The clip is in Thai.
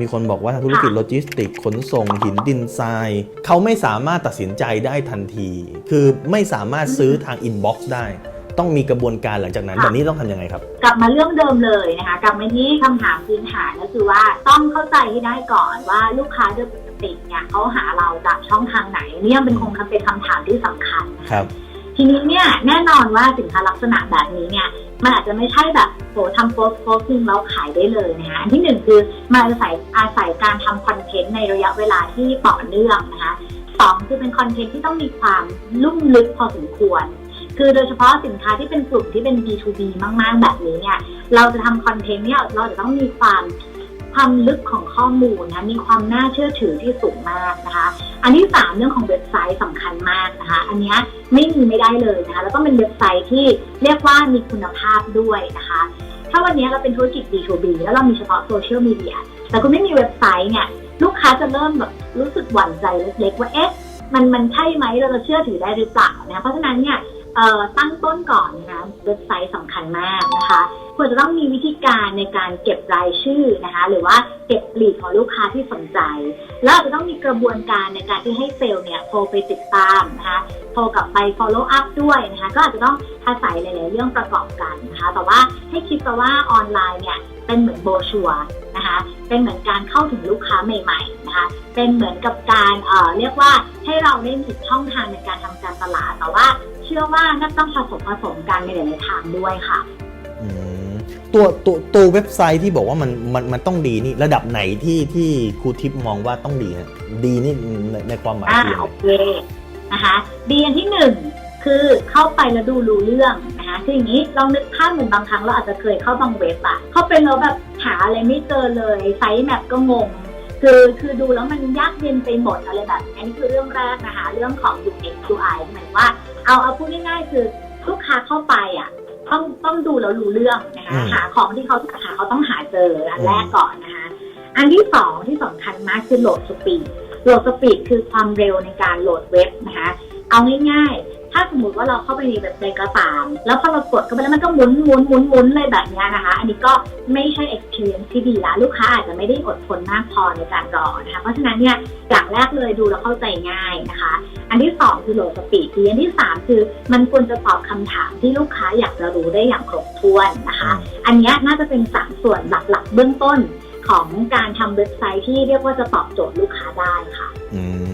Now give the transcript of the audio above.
มีคนบอกว่าธุรกิจโลจิสติกส์ขนส่งหินดินทรายเขาไม่สามารถตัดสินใจได้ทันที คือไม่สามารถซื้อทางอินบ็อกซ์ได้ ต้องมีกระบวนการหลังจากนั้นค่ะแบบนี้ต้องทำยังไงครับ กลับมาเรื่องเดิมเลยนะคะกลับมาที่คำถามพื้นฐานก็คือว่าต้องเข้าใจให้ได้ก่อนว่าลูกค้าโดยปกติเนี่ยเขาหาเราจากช่องทางไหนเนี่ยเป็นคงเป็นคำถามที่สำคัญนะคะครับ ทีนี้เนี่ยแน่นอนว่าสินค้าลักษณะแบบนี้เนี่ยมันอาจจะไม่ใช่แบบโหทำโพสต์โพสต์หนึงแล้วขายได้เลยนะคะอันที่หนึ่งคือมันอาศัยอาศัยการทำคอนเทนต์ในระยะเวลาที่ต่อเนื่องนะคะสองคือเป็นคอนเทนต์ที่ต้องมีความลุ่มลึกพอสมควร คือโดยเฉพาะสินค้าที่เป็นกลุ่มที่เป็น B2B มาก ๆ แบบนี้เนี่ย เราจะทำคอนเทนต์เนี่ยเราจะต้องมีความ ความลึกของข้อมูลนะมีความน่าเชื่อถือที่สูงมากนะคะ อันที่สามเรื่องของเว็บไซต์สำคัญมากนะคะ อันนี้ไม่มีไม่ได้เลยนะคะ แล้วก็เป็นเว็บไซต์ที่เรียกว่ามีคุณภาพด้วยนะคะ ถ้าวันนี้เราเป็นธุรกิจ B2B แล้วเรามีเฉพาะโซเชียลมีเดียแต่คุณไม่มีเว็บไซต์เนี่ยลูกค้าจะเริ่มแบบรู้สึกหวั่นใจเล็กๆว่าเอ๊ะมันมันใช่ไหมเราจะเชื่อถือได้หรือเปล่านะเพราะฉะนั้นเนี่ย เอ่อตั้งต้นก่อนนะคะเว็บไซต์สำคัญมากนะคะควรจะต้องมีวิธีการในการเก็บรายชื่อนะคะหรือว่าเก็บลีดของลูกค้าที่สนใจ แล้วอาจจะต้องมีกระบวนการในการที่ให้เซลล์เนี่ยโทรไปติดตามนะคะโทรกลับไป follow up ด้วยนะคะก็อาจจะต้องอาศัยหลาย ๆ เรื่องประกอบกันนะคะแต่ว่าให้คิดซะว่าออนไลน์เนี่ยเป็นเหมือนโบชัวนะคะเป็นเหมือนการเข้าถึงลูกค้าใหม่ ๆ นะคะเป็นเหมือนกับการเอ่อเรียกว่าให้เราได้มีช่องทางในการทำการตลาดแต่ว่า เชื่อว่าน่าต้องผสมผสมกันในหลายๆทางด้วยค่ะอืมตัวตัวตัวเว็บไซต์ที่บอกว่ามันมันมันต้องดีนี่ระดับไหนที่ที่ครูทิพย์มองว่าต้องดีฮะดีนี่ในในความหมายอ่าคือยังโอไงเคนะคะดีอันที่หนึ่งคือเข้าไปแล้วดูรู้เรื่องนะคะคืออย่างนี้ลองนึกภาพเหมือนบางครั้งเราอาจจะเคยเข้าบางเว็บอะเข้าไปแล้วแบบหาอะไรไม่เจอเลยไซต์แมปก็งง คือคือดูแล้วมันยากเย็นไปหมดอะไรแบบนี้อันนี้คือเรื่องแรกนะคะ เรื่องของ UX UI หมายว่า เอาเอาพูดง่ายๆคือลูกค้าเข้าไปอะต้องต้องดูแล้วรู้เรื่องนะคะอืมหาของที่เขาจะหาเขาต้องหาเจออันแรกก่อนนะคะ อันที่สองที่สำคัญมากคือโหลดสปีดโหลดสปีดคือความเร็วในการโหลดเว็บนะคะ เอาง่ายๆ ถ้าสมมติว่าเราเข้าไปในเว็บใดก็ตามแล้วพอเรากดเข้าไปแล้วมันก็หมุนหมุนหมุนหมุนเลยแบบเนี้ยนะคะ อันนี้ก็ไม่ใช่ experience ที่ดีละลูกค้าอาจจะไม่ได้อดทนมากพอในการรอนะคะเพราะฉะนั้นเนี่ยอย่างแรกเลยดูแล้วเข้าใจง่ายนะคะ อันที่สองคือโหลดสปีดดีอันที่สามคือมันควรจะตอบคำถามที่ลูกค้าอยากจะรู้ได้อย่างครบถ้วนนะคะ อันเนี้ยน่าจะเป็นสามส่วนหลักๆ เบื้องต้นของการทำเว็บไซต์ที่เรียกว่าจะตอบโจทย์ลูกค้าได้ค่ะ อืม